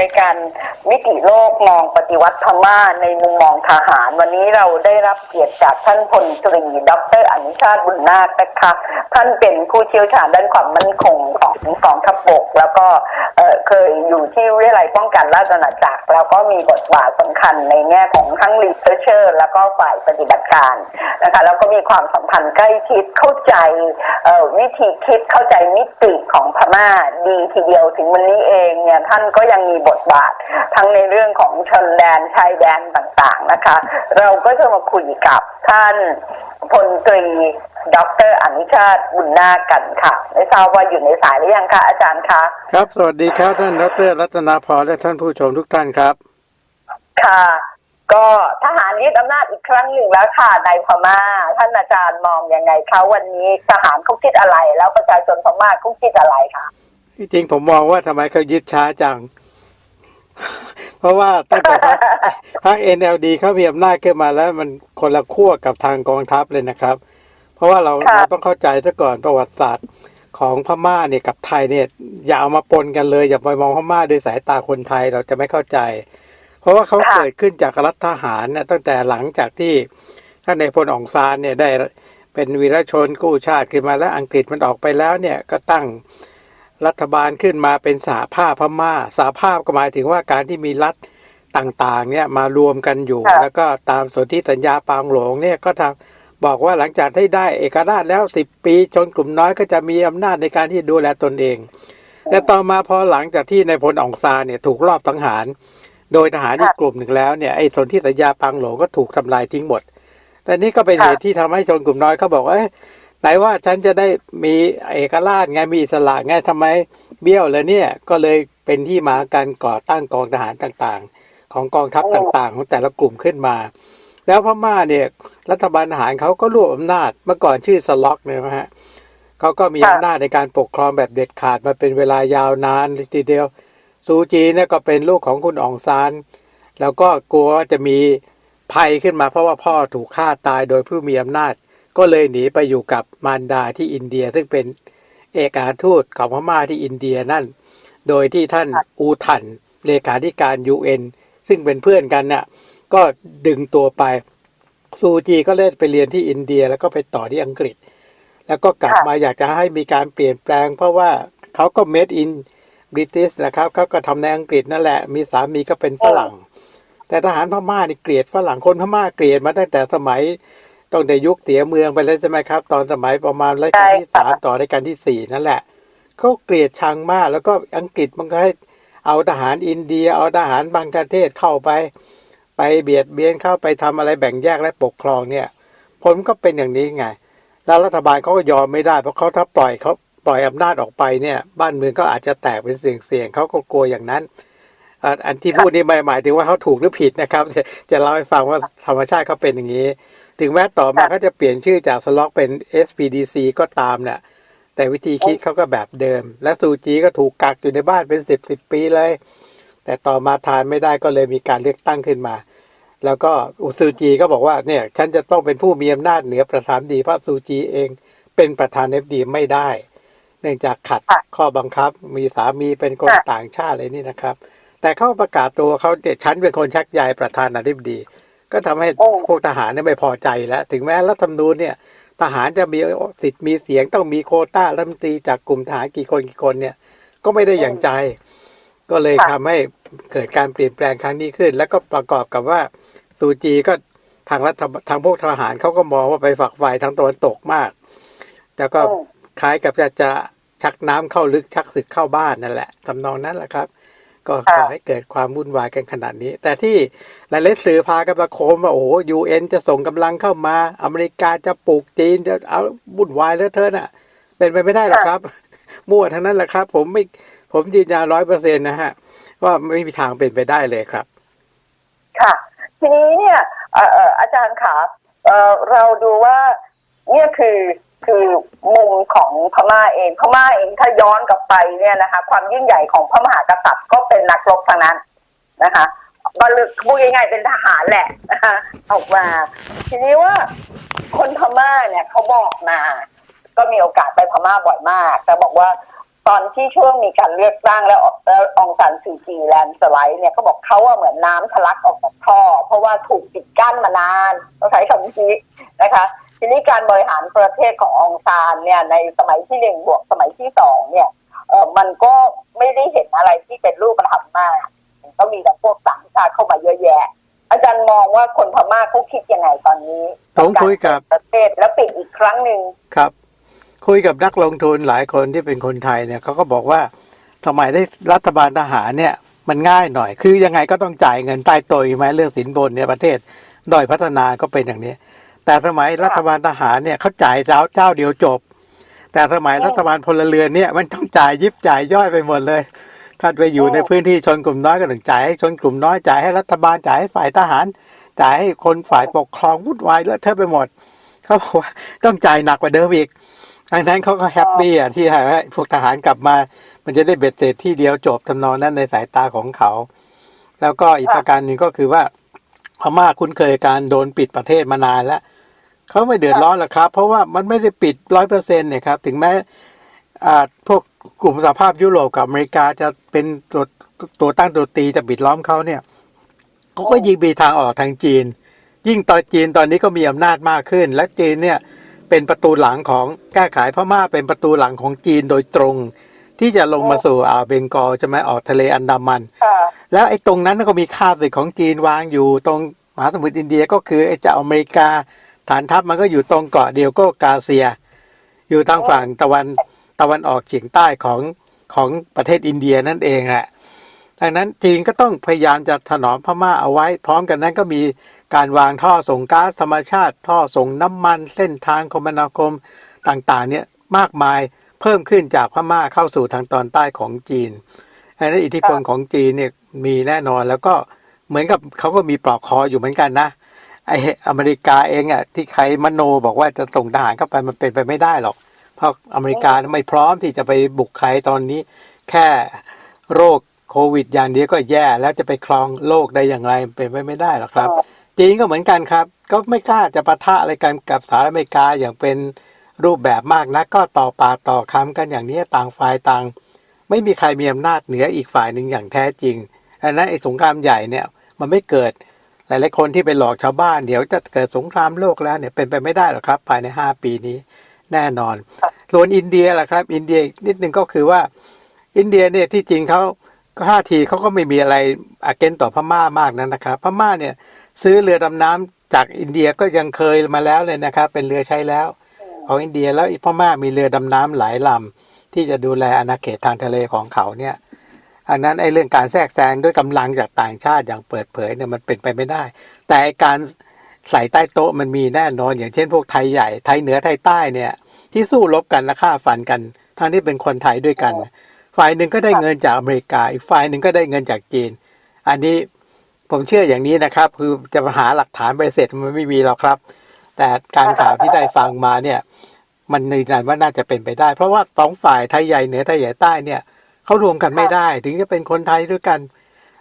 รายการมิติโลกมองปฏิวัติพม่าในมุมมองทหาร วันนี้เราได้รับเกียรติจากท่านพลตรี ดรอนุชาติบุญนาคนะคะ ท่านเป็นผู้เชี่ยวชาญด้านความมั่นคงของกองทัพบก แล้วก็เเคยอยู่ที่วิทยาลัยป้องกันราชอาณาจักร แล้วก็มีบทบาทสำคัญในแง่ของทั้งรีเ e อร์เชอร์ แล้วก็ฝ่ายปฏิบัติการนะคะแล้วก็มีความสัมพันธ์ใกล้ชิดเข้าใจวิธีคิดเข้าใจมิติของพม่าดีทีเดียวถึงวันนี้เองเนี่ยท่านก็ยังมีบทบาท ทั้งในเรื่องของชนแดนชายแดนต่างๆนะคะ เราก็จะมาคุยกับท่านพลตรีดรอนุชาติบุญนาคกันค่ะไม่ทราบว่าอยู่ในสายหรือยังคะอาจารย์คะครับ สวัสดีครับท่านดรรัตนาพรและท่านผู้ชมทุกท่านครับ ค่ะ ก็ทหารยึดอำนาจอีกครั้งหนึ่งแล้วค่ะในพม่า ท่านอาจารย์มองยังไงคะวันนี้ทหารเขาคิดอะไร แล้วประชาชนพม่าเขาคิดอะไรคะที่จริงผมมองว่าทำไมเขายึดช้าจัง เพราะว่าตั้งแต่พรรคพรรค NLD เขามีอำนาจขึ้นมาแล้วมันคนละขั้วกับทางกองทัพเลยนะครับ เพราะว่าเราค่ะ เราต้องเข้าใจซะก่อนประวัติศาสตร์ของพม่าเนี่ยกับไทยเนี่ยอย่าเอามาปนกันเลย อย่าไปมองพม่าด้วยสายตาคนไทยเราจะไม่เข้าใจ เพราะว่าเขาค่ะ เกิดขึ้นจากรัฐทหารเนี่ยตั้งแต่หลังจากที่ท่านในายพลอองซานเนี่ยได้เป็นวีรชนกู้ชาติขึ้นมาแล้วอังกฤษมันออกไปแล้วเนี่ยก็ตั้ง รัฐบาลขึ้นมาเป็นสหภาพพม่าสหภาพก็หมายถึงว่าการที่มีรัฐต่างๆ เนี่ยมารวมกันอยู่ค่ะแล้วก็ตามสนธิสัญญาปางหลงเนี่ยก็ทำบอกว่าหลังจากที่ได้เอกราชแล้วสิบปีชนกลุ่มน้อยก็จะมีอำนาจในการที่ดูแลตนเอง แต่ต่อมาพอหลังจากที่ในายพลอองซานเนี่ยถูกลอบสังหาร โดยทหารอีกกลุ่มหนึ่งแล้วเนี่ยไอ้สนธิสัญญาปางหลงก็ถูกทำลายทิ้งหมดแต่นี่ก็เป็นค่ะเหตุที่ทำให้ชนกลุ่มน้อยเขาบอกว่าเอ้ย ไหนว่าฉันจะได้มีเอกราชไงมีอิสระไงทำไมเบี้ยวเลยเนี่ยก็เลยเป็นที่มาการก่อตั้งกองทหารต่างๆ ของกองทัพต่างๆ ของแต่ละกลุ่มขึ้นมา แล้วพม่าเนี่ยรัฐบาลทหารเขาก็รวบอำนาจเมื่อก่อนชื่อสล็อกเนี่ยนะฮะเขาก็มีอำนาจในการปกครองแบบเด็ดขาดมาเป็นเวลายาวนานทีเดียวซูจีเนี่ยก็เป็นลูกของคุณอองซาน แล้วก็กลัวว่าจะมีภัยขึ้นมาเพราะว่าพ่อถูกฆ่าตายโดยผู้มีอำนาจ ก็เลยหนีไปอยู่กับมารดาที่อินเดีย ซึ่งเป็นเอกอัครทูตของพม่าที่อินเดียนั่น โดยที่ท่านอูทันเลขาธิการยูเอ็นซึ่งเป็นเพื่อนกันน่ะก็ดึงตัวไปซูจีก็เล่นไปเรียนที่อินเดียแล้วก็ไปต่อที่อังกฤษ แล้วก็กลับค่ะมาอยากจะให้มีการเปลี่ยนแปลง เพราะว่าเขาก็ made in British นะครับเขาก็ทำในอังกฤษนั่นแหละ มีสามีก็เป็นฝรั่ง แต่ทหารพม่านี่เกลียดฝรั่งคนพม่าเกลียดมาตั้งแต่สมัย ต้องในยุคเสียเมืองไปแล้วใช่ไหมครับ ตอนสมัยประมาณรัชกาลที่ใช่ค่ะสามต่อรัชกาลที่สี่นั่นแหละเขาเกลียดชังมาก แล้วก็อังกฤษมันก็ให้เอาทหารอินเดีย เอาทหารบางประเทศเข้าไป ไปเบียดเบียนเข้าไปทำอะไรแบ่งแยกและปกครองเนี่ยผลก็เป็นอย่างนี้ไง แล้วรัฐบาลเขาก็ยอมไม่ได้ เพราะเขาถ้าปล่อยเขาปล่อยอำนาจออกไปเนี่ย บ้านเมืองก็อาจจะแตกเป็นเสียงๆเขาก็กลัวอย่างนั้นอะอันที่พูดนี่ไม่หมายถึงว่าเขาถูกหรือผิดนะครับ จะจะเล่าให้ฟังว่าธรรมชาติเขาเป็นอย่างนี้ ถึงแม้ต่อมาเขาจะเปลี่ยนชื่อจากสล็อกเป็น SPDC ก็ตามเนี่ยแต่วิธีคิดเขาก็แบบเดิม และซูจีก็ถูกกักอยู่ในบ้านเป็นสิบสิบปีเลย แต่ต่อมาทานไม่ได้ก็เลยมีการเลือกตั้งขึ้นมา แล้วก็อุซูจีก็บอกว่าเนี่ยฉันจะต้องเป็นผู้มีอำนาจเหนือประธานดีเพราะซูจีเอง เป็นประธานเอฟดีไม่ได้ เนื่องจากขัดค่ะข้อบังคับ มีสามีเป็นคนค่ะต่างชาติอะไรนี่นะครับ แต่เขาประกาศตัวเขาเนี่ยฉันเป็นคนชักใยประธานาธิบดี ก็ทำให้โอ้พวกทหารเนี่ยไม่พอใจแล้ว ถึงแม้รัฐธรรมนูญเนี่ย ทหารจะมีสิทธิ์มีเสียงต้องมีโควต้ารัฐมนตรีจากกลุ่มทหารกี่คนกี่คนเนี่ย ก็ไม่ได้อย่างใจ ก็เลยค่ะทำให้เกิดการเปลี่ยนแปลงครั้งนี้ขึ้น แล้วก็ประกอบกับว่าซูจีก็ทางรัฐบทางพวกทหารเขาก็มองว่าไปฝักฝ่ายทางตะวันตกมาก แล้วก็อืมคล้ายกับจะจะชักน้ำเข้าลึกชักศึกเข้าบ้านนั่นแหละทำนองนั้นแหละครับ ก็ขอให้เกิดความวุ่นวายกันขนาดนี้ แต่ที่หลายๆสื่อพากันประโคมว่าโอ้ยูเอ็นจะส่งกำลังเข้ามา อเมริกาจะปลูกจีนจะเอาวุ่นวายแล้วเธอน่ะ เป็นไปไม่ได้หรอกครับ มั่วทั้งนั้นแหละครับ ผมไม่ผมยืนยันร้อยเปอร์เซ็นต์นะฮะ ว่าไม่มีทางเป็นไปได้เลยครับ ค่ะ ทีนี้เนี่ยเอ่อเอ่ออาจารย์คะเอ่อเราดูว่าเนี่ยคือ คือมุมของพม่าเองพม่าเองถ้าย้อนกลับไปเนี่ยนะคะ ความยิ่งใหญ่ของพระมหากษัตริย์ก็เป็นนักรบทางนั้นนะคะก็ลึกพูดง่ายๆเป็นทหารแหละนะคะออกมา ทีนี้ว่าคนพม่าเนี่ยเขาบอกมา ก็มีโอกาสไปพม่าบ่อยมาก แต่บอกว่าตอนที่ช่วงมีการเลือกตั้งแล้วแล้วองซานซูจีแลนสไลด์เนี่ยเขาบอกเขาว่าเหมือนน้ำทะลักออกจากท่อ เพราะว่าถูกปิดกั้นมานานต้องใช้คำนี้นะคะ ทีนี้การบริหารประเทศขององซานเนี่ยในสมัยที่หนึ่งบวกสมัยที่สองเนี่ยเออมันก็ไม่ได้เห็นอะไรที่เป็นรูปธรรมมากก็มีแต่พวกต่างชาติเข้ามาเยอะแยะ อาจารย์มองว่าคนพม่าเขาคิดยังไงตอนนี้ผมคุยกับารเปิดประเทศแล้วปิดอีกครั้งหนึ่งครับ คุยกับนักลงทุนหลายคนที่เป็นคนไทยเนี่ยเขาก็บอกว่าทำไมได้รัฐบาลทหารเนี่ยมันง่ายหน่อย คือยังไงก็ต้องจ่ายเงินใต้โตยไหมเรื่องสินบนเนี่ยประเทศด้อยพัฒนาก็เป็นอย่างนี้ แต่สมัยรัฐบาลทหารเนี่ยเขาจ่ายเจ้าเจ้าเดียวจบ แต่สมัยรัฐบาลพลเรือนเนี่ยมันต้องจ่ายยิบจ่ายย่อยไปหมดเลยถ้าไปอยู่ในพื้นที่ชนกลุ่มน้อยก็ต้องจ่ายให้ชนกลุ่มน้อยจ่ายให้รัฐบาลจ่ายให้ฝ่ายทหาร จ่ายให้คนฝ่ายปกครองวุ่นวายเลอะเทอะไปหมดเขาบอกว่าต้องจ่ายหนักกว่าเดิมอีกดังนั้นเขาก็แฮปปี้อะที่ให้พวกทหารกลับมา มันจะได้เบ็ดเสร็จที่เดียวจบทำนองนั้นในสายตาของเขา แล้วก็อีกประการหนึ่งก็คือว่าพม่าคุ้นเคยการโดนปิดประเทศมานานแล้ว เขาไม่เดือดร้อนหรอกครับ เพราะว่ามันไม่ได้ปิดร้อยเปอร์เซ็นต์เนี่ยครับ ถึงแม้อ่าพวกกลุ่มสหภาพยุโรปกับอเมริกาจะเป็นตัวตัวตั้งตัวตีจะปิดล้อมเขาเนี่ยเขาก็ยิงมีทางออกทางจีน ยิ่งตอนจีนตอนนี้ก็มีอำนาจมากขึ้น และจีนเนี่ยเป็นประตูหลังของแก้ไขพม่าเป็นประตูหลังของจีนโดยตรง ที่จะลงมาสู่อ่าวเบงกอลใช่ไหมออกทะเลอันดามัน แล้วไอ้ตรงนั้นก็มีค่าศึกของจีนวางอยู่ตรงมหาสมุทรอินเดียก็คือไอ้เจ้าอเมริกา ฐานทัพมันก็อยู่ตรงเกาะเดียวก็กาเซีย อยู่ทางฝั่งตะวันตะวันออกเฉียงใต้ของของประเทศอินเดียนั่นเองแหละดังนั้นจีนก็ต้องพยายามจะถนอมพม่าเอาไว้ พร้อมกันนั้นก็มีการวางท่อส่งก๊าซธรรมชาติ ท่อส่งน้ำมัน เส้นทางคมนาคมต่างๆเนี่ยมากมายเพิ่มขึ้นจากพม่าเข้าสู่ทางตอนใต้ของจีนอันนั้นอิทธิพลของจีนเนี่ยมีแน่นอนแล้วก็เหมือนกับเขาก็มีปลอกคออยู่เหมือนกันนะ ไออเมริกาเองอะที่ใครมโนบอกว่าจะส่งทหารเข้าไปมันเป็นไปไม่ได้หรอก เพราะอเมริกาไม่พร้อมที่จะไปบุกใครตอนนี้ แค่โรคโควิด อย่างเดียวก็แย่แล้วจะไปครองโลกได้อย่างไรเป็นไปไม่ได้หรอกครับ จีนก็เหมือนกันครับ ก็ไม่กล้าจะปะทะอะไรกันกับสหรัฐอเมริกาอย่างเป็นรูปแบบมากนักก็ต่อปากต่อคำกันอย่างนี้ต่างฝ่ายต่าง ไม่มีใครมีอำนาจเหนืออีกฝ่ายหนึ่งอย่างแท้จริงอันนั้นไอ้สงครามใหญ่เนี่ยมันไม่เกิด หลายๆคนที่ไปหลอกชาวบ้านเดี๋ยวจะเกิดสงครามโลกแล้วเนี่ยเป็นไปไม่ได้หรอกครับ ภายใน 5 ปีนี้แน่นอนส่วนอินเดียล่ะครับ อินเดียนิดนึงก็คือว่า อินเดียเนี่ยที่จริงเขาท่าทีเขาก็ไม่มีอะไรอาเกนต่อพม่ามากนั้นนะครับ พม่าเนี่ยซื้อเรือดำน้ำจากอินเดียก็ยังเคยมาแล้วเลยนะครับ เป็นเรือใช้แล้วของอินเดียแล้วพม่ามีเรือดำน้ำหลายลำที่จะดูแลอาณาเขตทางทะเลของเขาเนี่ย อันนั้นไอ้เรื่องการแทรกแซงด้วยกำลังจากต่างชาติอย่างเปิดเผยเนี่ยมันเป็นไปไม่ได้ แต่การใส่ใต้โต๊ะมันมีแน่นอน อย่างเช่นพวกไทยใหญ่ไทยเหนือไทยใต้เนี่ยที่สู้รบกันและฆ่าฟันกัน ทั้งที่เป็นคนไทยด้วยกัน ฝ่ายหนึ่งก็ได้เงินจากอเมริกา อีกฝ่ายหนึ่งก็ได้เงินจากจีน อันนี้ผมเชื่ออย่างนี้นะครับ คือจะมาหาหลักฐานไปเสร็จมันไม่มีหรอกครับ แต่การข่าวที่ได้ฟังมาเนี่ยมันยืนยันว่าน่าจะเป็นไปได้ เพราะว่าสองฝ่ายไทยใหญ่เหนือไทยใหญ่ใต้เนี่ย เขารวมกันไม่ได้ ถึงจะเป็นคนไทยด้วยกัน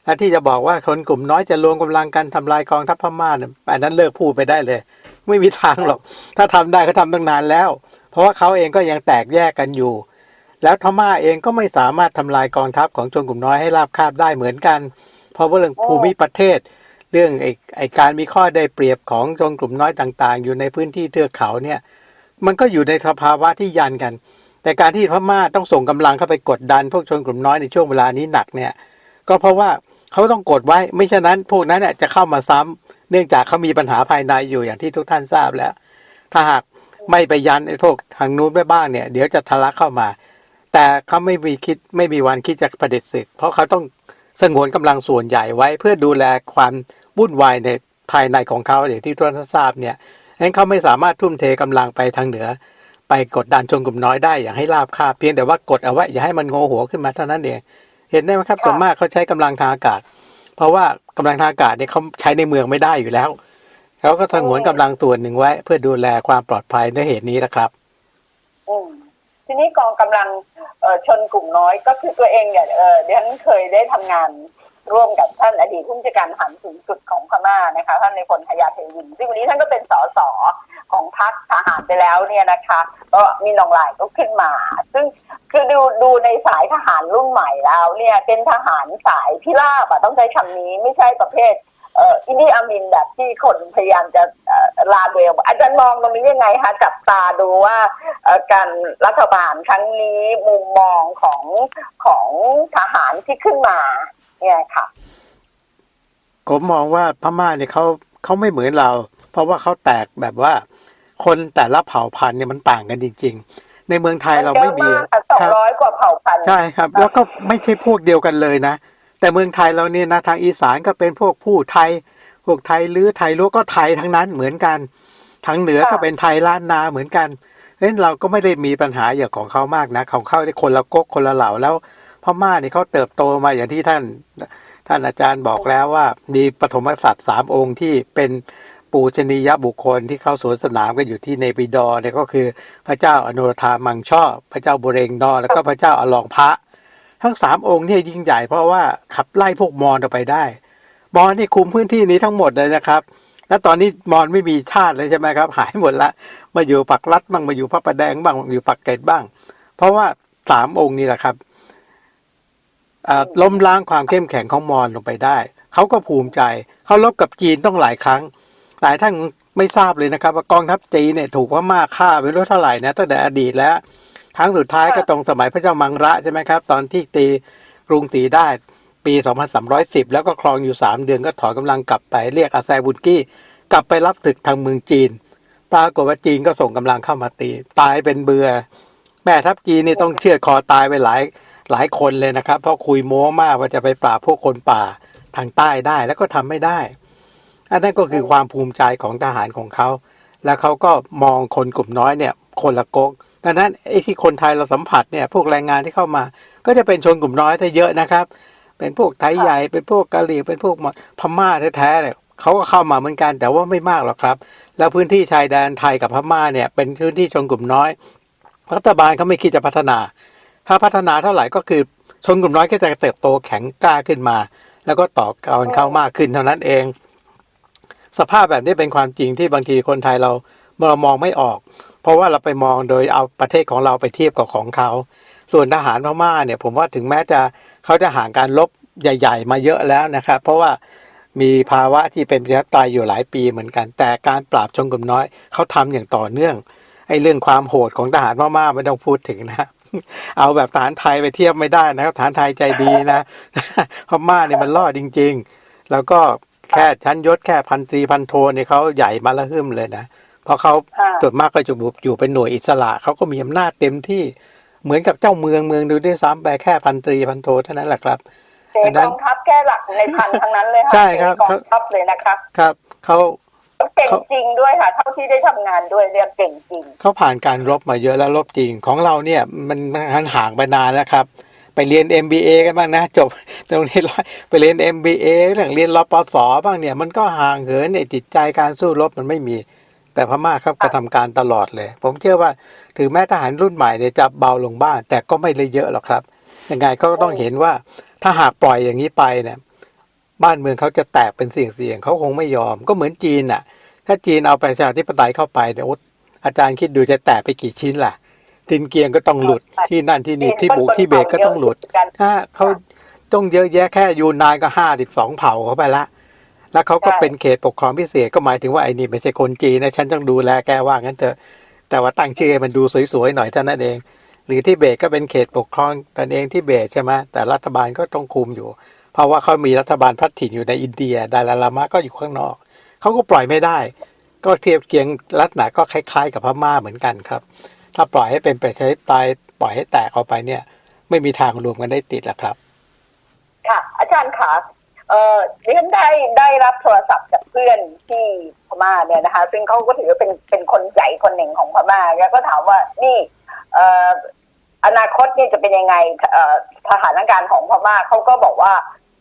และที่จะบอกว่าคนกลุ่มน้อยจะรวมกำลังกันทำลายกองทัพพม่าเนี่ยอันนั้นเลิกพูดไปได้เลย ไม่มีทางหรอก ถ้าทำได้เขาทำตั้งนานแล้ว เพราะว่าเขาเองก็ยังแตกแยกกันอยู่ แล้วพม่าเองก็ไม่สามารถทำลายกองทัพของชนกลุ่มน้อยให้ราบคาบได้เหมือนกัน เพราะว่าเรื่องภูมิประเทศ เรื่องไอ้ไอการมีข้อได้เปรียบของชนกลุ่มน้อยต่าง ๆ อยู่ในพื้นที่เทือกเขาเนี่ย มันก็อยู่ในสภาวะที่ยันกัน แต่การที่พม่าต้องส่งกำลังเข้าไปกดดัน พวกชนกลุ่มน้อยในช่วงเวลานี้หนักเนี่ยก็เพราะว่าเขาต้องกดไว้ไม่ฉะนั้น พวกนั้นเนี่ยจะเข้ามาซ้ำเนื่องจากเขามีปัญหาภายในอยู่อย่างที่ทุกท่านทราบแล้ว ถ้าหากไม่ไปยันไอ้พวกทางนู้นไปบ้างเนี่ย เดี๋ยวจะทะลักเข้ามา แต่เขาไม่มีคิดไม่มีวันคิดจะประเด็จศึก เพราะเขาต้องสงวนกำลังส่วนใหญ่ไว้ เพื่อดูแลความวุ่นวายในภายในของเขาอย่างที่ทุกท่านทราบเนี่ยงั้นเขาไม่สามารถทุ่มเทกำลังไปทางเหนือ ไปกดดันชนกลุ่มน้อยได้อย่างให้ราบคาบเพียงแต่ว่ากดเอาไว้อย่าให้มันโงหัวขึ้นมาเท่านั้นเองเห็นได้ไหมครับค่ะส่วนมากเขาใช้กำลังทางอากาศ เพราะว่ากำลังทางอากาศเนี่ยเขาใช้ในเมืองไม่ได้อยู่แล้วเขาก็สงวนกำลังส่วนหนึ่งไว้ เพื่อดูแลความปลอดภัยด้วยเหตุนี้นะครับอืมทีนี้กองกำลังเอ่อชนกลุ่มน้อย ก็คือตัวเองเนี่ยเออดิฉันเคยได้ทำงาน ร่วมกับท่านอดีตผู้บัญชาการหารสูงสุดของพม่านะคะท่านในพลทยาเทวิน ซึ่งวันนี้ท่านก็เป็นสสของพรรคทหารไปแล้วเนี่ยนะคะก็มีนองลายก็ขึ้นมา ซึ่งคือดูดูในสายทหารรุ่นใหม่แล้วเนี่ยเป็นทหารสายพิราบอะต้องใช้คำนี้ไม่ใช่ประเภทเอ่ออินดี้อามินแบบที่คนพยายามจะลาเวลอาจารย์มองตรงนี้ยังไงคะจับตาดูว่าการรัฐบาลครั้งนี้มุมมองของของทหารที่ขึ้นมา เนี่ยค่ะผมมองว่าพม่าเนี่ยเขาเขาไม่เหมือนเรา เพราะว่าเขาแตกแบบว่า คนแต่ละเผ่าพันธุ์เนี่ยมันต่างกันจริง ๆ ในเมืองไทยเราไม่มีเยอะากสองครับร้อยกว่าเผ่าพันธุ์ใช่ครับ แล้วก็ไม่ใช่พวกเดียวกันเลยนะ แต่เมืองไทยเราเนี่ยนะทางอีสานก็เป็นพวกผู้ไทยพวกไทยหรือไทยรู้ก็ไทยทั้งนั้นเหมือนกันทางเหนือก็เป็นไทยล้านนาเหมือนกันเพราะฉะนั้นเราก็ไม่ได้มีปัญหาอย่างของเขามากนะของเขาได้คนละก๊กคนละเหล่าแล้ว พม่าเนี่ยเขาเติบโตมาอย่างที่ท่านท่านอาจารย์บอกแล้วว่า มีปฐมกษัตริย์สามองค์ที่เป็นปูชนียบุคคลที่เข้าสวนสนามกันอยู่ที่เนปิดอเนี่ยก็คือพระเจ้าอนุรธามังช่อ พระเจ้าบุเรงนอ แล้วก็พระเจ้าอลองพระ ทั้งสามองค์เนี่ยยิ่งใหญ่เพราะว่าขับไล่พวกมอญออกไปได้ มอญนี่คุมพื้นที่นี้ทั้งหมดเลยนะครับแล้วตอนนี้มอญไม่มีชาติเลยใช่ไหมครับ หายหมดละมาอยู่ปักรัดบ้างมาอยู่พระประแดงบ้างมาอยู่ปักเกร็ดบ้าง เพราะว่าสามองค์นี่แหละครับ อ่าล้มล้างความเข้มแข็งของมอญลงไปได้ เขาก็ภูมิใจ เขาลบกับจีนต้องหลายครั้ง หลายท่านไม่ทราบเลยนะครับว่ากองทัพจีนเนี่ยถูกพม่าฆ่าไปรู้เท่าไหร่นะตั้งแต่อดีตแล้วครั้งสุดท้ายก็ตรงสมัยพระเจ้ามังระใช่ไหมครับ ตอนที่ตีกรุงศรีได้ปี 2310 แล้วก็ครองอยู่ 3 เดือนก็ถอนกำลังกลับไปเรียกอาแซบุนกี้ กลับไปรับศึกทางเมืองจีน ปรากฏว่าจีนก็ส่งกำลังเข้ามาตี ตายเป็นเบือ แม่ทัพจีนนี่ต้องเชือดคอตายไปหลาย หลายคนเลยนะครับ เพราะคุยโม้มากว่าจะไปปราบพวกคนป่าทางใต้ได้แล้วก็ทำไม่ได้ อันนั้นก็คือความภูมิใจของทหารของเขา แล้วเขาก็มองคนกลุ่มน้อยเนี่ยคนละก๊กดังนั้นไอ้ที่คนไทยเราสัมผัสเนี่ยพวกแรงงานที่เข้ามา ก็จะเป็นชนกลุ่มน้อยถ้าเยอะนะครับ เป็นพวกไทยใหญ่เป็นพวกกะเหรี่ยงเป็นพวกพม่าแท้ๆเนี่ยเขาก็เข้ามาเหมือนกันแต่ว่าไม่มากหรอกครับ แล้วพื้นที่ชายแดนไทยกับพม่าเนี่ยเป็นพื้นที่ชนกลุ่มน้อย รัฐบาลเขาไม่คิดจะพัฒนา ถ้าพัฒนาเท่าไหร่ก็คือชนกลุ่มน้อยก็จะเติบโตแข็งกล้าขึ้นมา แล้วก็ต่อกันเข้ามากขึ้นเท่านั้นเอง สภาพแบบนี้เป็นความจริงที่บางทีคนไทยเราเรามองไม่ออก เพราะว่าเราไปมองโดยเอาประเทศของเราไปเทียบกับของเขา ส่วนทหารพม่าเนี่ยผมว่าถึงแม้จะเขาจะห่างการลบใหญ่ ๆ มาเยอะแล้วนะครับ เพราะว่ามีภาวะที่เป็นประชาธิปไตยอยู่หลายปีเหมือนกัน แต่การปราบชนกลุ่มน้อยเขาทำอย่างต่อเนื่องไอ้เรื่องความโหดของทหารพม่าไม่ต้องพูดถึงนะ เอาแบบทหารไทยไปเทียบไม่ได้นะครับทหารไทยใจดีนะพม่าเนี่ยมันล่อจริง ๆ แล้วก็แค่ชั้นยศแค่พันตรีพันโทเนี่ยเขาใหญ่มาละหึ่มเลยนะเพราะเขาค่ะส่วนมากก็จะอยู่เป็นหน่วยอิสระเขาก็มีอำนาจเต็มที่เหมือนกับเจ้าเมืองเมืองดูด้วยซ้ำไปแค่พันตรีพันโทเท่านั้นแหละครับเจกองทัพแค่หลักในพันทั้งนั้นเลยค่ะใช่ครับเจกองทัพเลยนะคะครับเขา เก่งจริงด้วยค่ะ เท่าที่ได้ทำงานด้วยเรียกเก่งจริงเขาผ่านการรบมาเยอะแล้วรบจริงของเราเนี่ยมันมันห่างไปนานแล้วครับ ไปเรียน MBA กันบ้างนะจบตรงนี้ร้อยไปเรียน MBA เรื่องเรียนรปศบ้างเนี่ย มันก็ห่างเหินเนี่ยจิตใจการสู้รบมันไม่มี แต่พม่าครับกระทำการตลอดเลย ผมเชื่อว่าถึงแม้ทหารรุ่นใหม่เนี่ยจะเบาลงบ้างแต่ก็ไม่เลยเยอะหรอกครับยังไงเขาก็ต้องเห็นว่าถ้าหากปล่อยอย่างนี้ไปเนี่ย บ้านเมืองเขาจะแตกเป็นเสี่ยงๆเขาคงไม่ยอม ก็เหมือนจีนน่ะ ถ้าจีนเอาประชาธิปไตยเข้าไปเนี่ยโอ๊ยอาจารย์คิดดูจะแตกไปกี่ชิ้นล่ะตินเกียงก็ต้องหลุดใช่ที่นั่นที่นี่ที่บุกที่เบตก็ต้องหลุดกันถ้าเขาต้องเยอะแยะแค่ยูนานก็ห้าสิบสองเผ่าเข้าไปละ แล้วเขาก็ใช่เป็นเขตปกครองพิเศษก็หมายถึงว่าไอ้นี่ไม่ใช่คนจีนนะฉันต้องดูแลแกว่างั้นเถอะ แต่ว่าตั้งชื่อให้มันดูสวยๆหน่อยเท่านั้นเอง หรือที่เบตก็เป็นเขตปกครองกันเองที่เบตใช่ไหมแต่รัฐบาลก็ต้องคุมอยู่ เพราะว่าเขามีรัฐบาลพัฒถิ่นอยู่ในอินเดีย ดาลาลามะก็อยู่ข้างนอก เขาก็ปล่อยไม่ได้ ก็เทียบเคียงลักษณะก็คล้ายๆ กับพม่าเหมือนกันครับ ถ้าปล่อยให้เป็นประชาธิปไตยปล่อยให้แตกออกไปเนี่ย ไม่มีทางรวมกันได้ติดหรอกครับ ค่ะ อาจารย์คะเอ่อดิฉันได้ได้รับโทรศัพท์จากเพื่อนที่พม่าเนี่ยนะคะ ซึ่งเขาก็ถือว่าเป็นเป็นคนใหญ่คนหนึ่งของพม่าแล้วก็ถามว่านี่เอ่ออนาคตเนี่ยจะเป็นยังไงเอ่อสถานการณ์ของพม่าเขาก็บอกว่า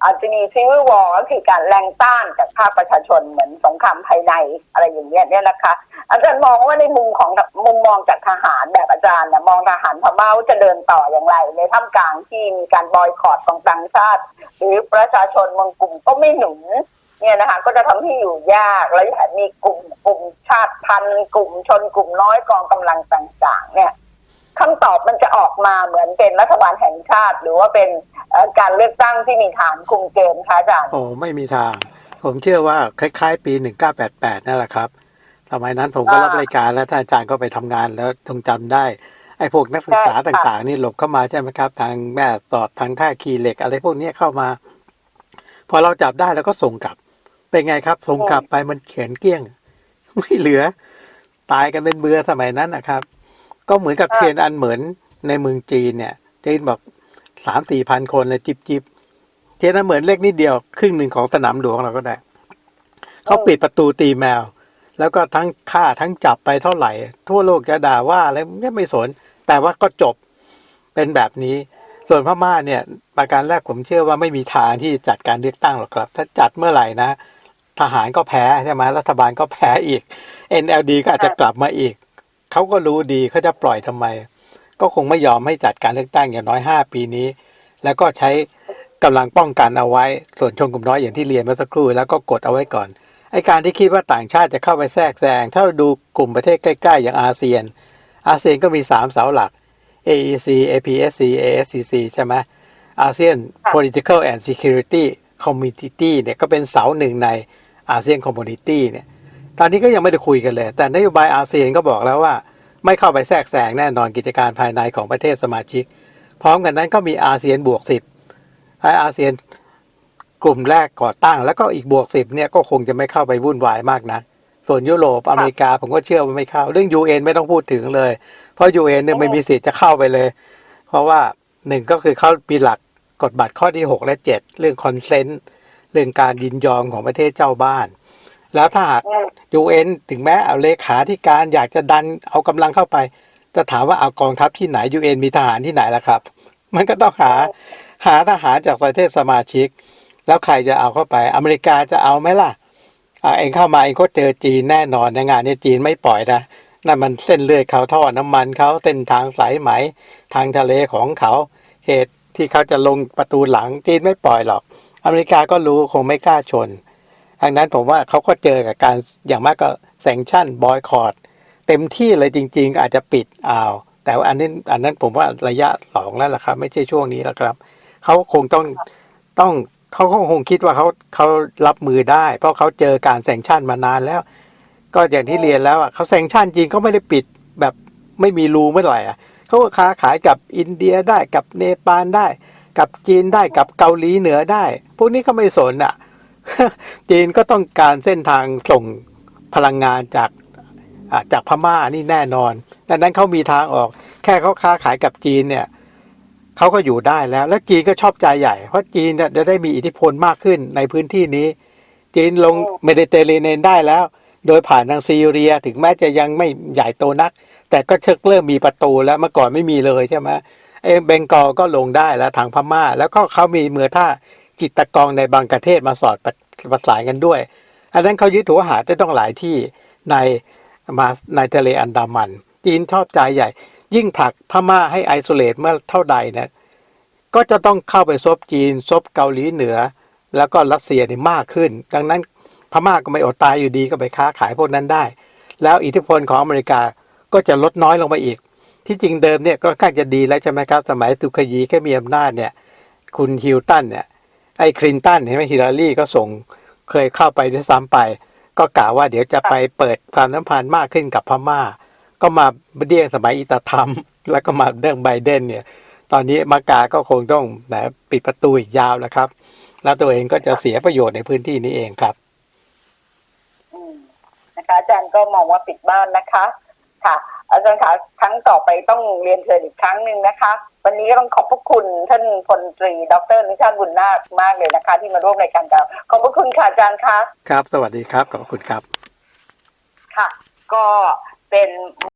อาจจะมีซิวิลวอร์ก็คือการแรงต้านจากภาคประชาชนเหมือนสงครามภายในอะไรอย่างเงี้ยเนี่ยนะคะอาจารย์มองว่าในมุมของมุมมองจากทหารแบบอาจารย์เนี่ยมองทหารพม่าว่าจะเดินต่ออย่างไร ในท่ามกลางที่มีการบอยคอรดของต่างชาติ หรือประชาชนบางกลุ่มก็ไม่หนุนเนี่ยนะคะก็จะทำให้อยู่ยากแล้วแถมมีกลุ่มกลุ่มชาติพันธุ์กลุ่มชนกลุ่มน้อยกองกำลังต่างๆเนี่ย คำตอบมันจะออกมาเหมือนเป็นรัฐบาลแห่งชาติ หรือว่าเป็นการเลือกตั้งที่มีฐานคุมเกณฑ์คะอาจารย์โอ้ไม่มีทาง ผมเชื่อว่าคล้ายๆ ปี 1988 นั่นแหละครับสมัยนั้นผมก็รับรายการแล้วท่านอาจารย์ก็ไปทำงานแล้วจงจำได้ไอ้พวกนักศึกษาต่างๆ นี่หลบเข้ามาใช่ไหมครับ ทางแม่สอดทางท่าคีเหล็ก อะไรพวกนี้เข้ามา พอเราจับได้แล้วก็ส่งกลับ เป็นไงครับ ส่งกลับไปมันเขียนเกลี้ยง ไม่เหลือ ตายกันเป็นเบือสมัยนั้นนะครับ ก็เหมือนกับอ่าเทียนอันเหมือนในเมืองจีนเนี่ยจีนบอกสามสี่พันคนเลยจิบจิบเทียนอันเหมือนเล็กนิดเดียว ครึ่งหนึ่งของสนามหลวงเราก็ได้เขาปิดประตูตีแมว แล้วก็ทั้งฆ่าทั้งจับไปเท่าไหร่ ทั่วโลกจะด่าว่าอะไรไม่ไม่สน แต่ว่าก็จบเป็นแบบนี้ ส่วนพม่าเนี่ย ประการแรกผมเชื่อว่าไม่มีทางที่จัดการเลือกตั้งหรอกครับ ถ้าจัดเมื่อไหร่นะ ทหารก็แพ้ใช่ไหมรัฐบาลก็แพ้อีก NLD ก็อาจจะกลับมาอีก เขาก็รู้ดีเขาจะปล่อยทำไม ก็คงไม่ยอมให้จัดการเลือกตั้งอย่างน้อยห้าปีนี้ แล้วก็ใช้กำลังป้องกันเอาไว้ ส่วนชนกลุ่มน้อยอย่างที่เรียนเมื่อสักครู่แล้วก็กดเอาไว้ก่อนไอการที่คิดว่าต่างชาติจะเข้าไปแทรกแซงถ้าเราดูกลุ่มประเทศใกล้ ๆ อย่างอาเซียน อาเซียนก็มีสามเสาหลัก AEC APSC ASCC ใช่ไหมอาเซียนค่ะ political and security community เนี่ยก็เป็นเสาหนึ่งในอาเซียน community เนี่ย ตอนนี้ก็ยังไม่ได้คุยกันเลย แต่นโยบายอาเซียนก็บอกแล้วว่า ไม่เข้าไปแทรกแซงแน่นอนกิจการภายในของประเทศสมาชิก พร้อมกันนั้นก็มีอาเซียนบวกสิบอาเซียนกลุ่มแรกก่อตั้ง แล้วก็อีกบวกสิบเนี่ยก็คงจะไม่เข้าไปวุ่นวายมากนะส่วนยุโรปอเมริกาผมก็เชื่อว่าไม่เข้า เรื่อง UN ไม่ต้องพูดถึงเลย เพราะ UN เนี่ยไม่มีสิทธิ์จะเข้าไปเลย เพราะว่าหนึ่งก็คือเขามีหลักกฎบัตรข้อที่ 6 และ 7 เรื่องคอนเซนต์เรื่องการยินยอมของประเทศเจ้าบ้าน แล้วถ้าหาก UN ถึงแม้เอาเลขาธิการอยากจะดันเอากำลังเข้าไป จะถามว่าเอากองทัพที่ไหน UN มีทหารที่ไหนล่ะครับ มันก็ต้องหาหาทหารจากประเทศสมาชิก แล้วใครจะเอาเข้าไป อเมริกาจะเอาไหมล่ะเอาเองเข้ามาเองก็เจอจีนแน่นอนในงานนี้จีนไม่ปล่อยนะนั่นมันเส้นเลือดเขาท่อน้ำมันเขาเส้นทางสายไหม ทางทะเลของเขาเหตุที่เขาจะลงประตูหลังจีนไม่ปล่อยหรอก อเมริกาก็รู้คงไม่กล้าชน ดังนั้นผมว่าเขาก็เจอกับการอย่างมากก็แซงชั่นบอยคอรดเต็มที่เลยจริง ๆ อาจจะปิดอ่าว แต่ว่าอันนี้อันนั้นผมว่าระยะสองแล้วล่ะครับ ไม่ใช่ช่วงนี้แล้วครับเขาคงต้องต้องเขาก็คงคิดว่าเขาเขารับมือได้ เพราะเขาเจอการแซงชั่นมานานแล้ว ก็อย่างที่เรียนแล้วอะเขาแซงชั่นจริงเขาไม่ได้ปิดแบบไม่มีรูเมื่อไหร่อะเขาก็ค้าขายกับอินเดียได้กับเนปาลได้ กับจีนได้กับเกาหลีเหนือได้ พวกนี้เขาไม่สนอะ จีนก็ต้องการเส้นทางส่งพลังงานจากอ่าจากพม่านี่แน่นอน ดังนั้นเขามีทางออก แค่เขาค้าขายกับจีนเนี่ยเขาก็อยู่ได้แล้ว แล้วจีนก็ชอบใจใหญ่ เพราะจีนเนี่ยจะได้มีอิทธิพลมากขึ้นในพื้นที่นี้ จีนลงเมดิเตอร์เรเนียนได้แล้ว โดยผ่านทางซีเรีย ถึงแม้จะยังไม่ใหญ่โตนัก แต่ก็เชิกเริ่มมีประตูแล้วเมื่อก่อนไม่มีเลยใช่ไหมเอยเบงกอลก็ลงได้แล้วทางพม่า แล้วก็เขามีเมือท่า จิตกองในบางประเทศมาสอดประสานกันด้วย อันนั้นเขายึดหัวหาได้ต้องหลายที่ในมาในทะเลอันดามัน จีนชอบใจใหญ่ ยิ่งผลักพม่าให้ไอโซเลตเมื่อเท่าใดเนี่ยก็จะต้องเข้าไปซบจีนซบเกาหลีเหนือ แล้วก็รัสเซียนี่มากขึ้น ดังนั้นพม่าก็ไม่อดตายอยู่ดีก็ไปค้าขายพวกนั้นได้ แล้วอิทธิพลของอเมริกาก็จะลดน้อยลงไปอีก ที่จริงเดิมเนี่ยก็ค่อนข้างจะดีแล้วใช่ไหมครับ สมัยตุคยีแค่มีอำนาจเนี่ย คุณฮิลตันเนี่ย ไอ้คลินตันเห็นไหมฮิลลารีก็ส่งเคยเข้าไปด้วยซ้ำไป ก็กล่าวว่าเดี๋ยวจะไปเปิดความสัมพันธ์มากขึ้นกับพม่า ก็มาเดี่ยงสมัยอิตาธรรม แล้วก็มาเรื่องไบเดนเนี่ย ตอนนี้มากาก็คงต้องนะปิดประตูอีกยาวแล้วครับ แล้วตัวเองก็จะเสียประโยชน์ในพื้นที่นี้เองครับอืมนะคะอาจารย์ก็มองว่าปิดบ้านนะคะค่ะ อาจารย์คะครั้งต่อไปต้องเรียนเชิญอีกครั้งหนึ่งนะคะ วันนี้ต้องขอบพระคุณท่านพลตรี ดรนิชาติบุญนาคมากเลยนะคะ ที่มาร่วมรายการเราขอบพระคุณค่ะอาจารย์คะครับ สวัสดีครับ ขอบคุณครับ ค่ะ ก็เป็น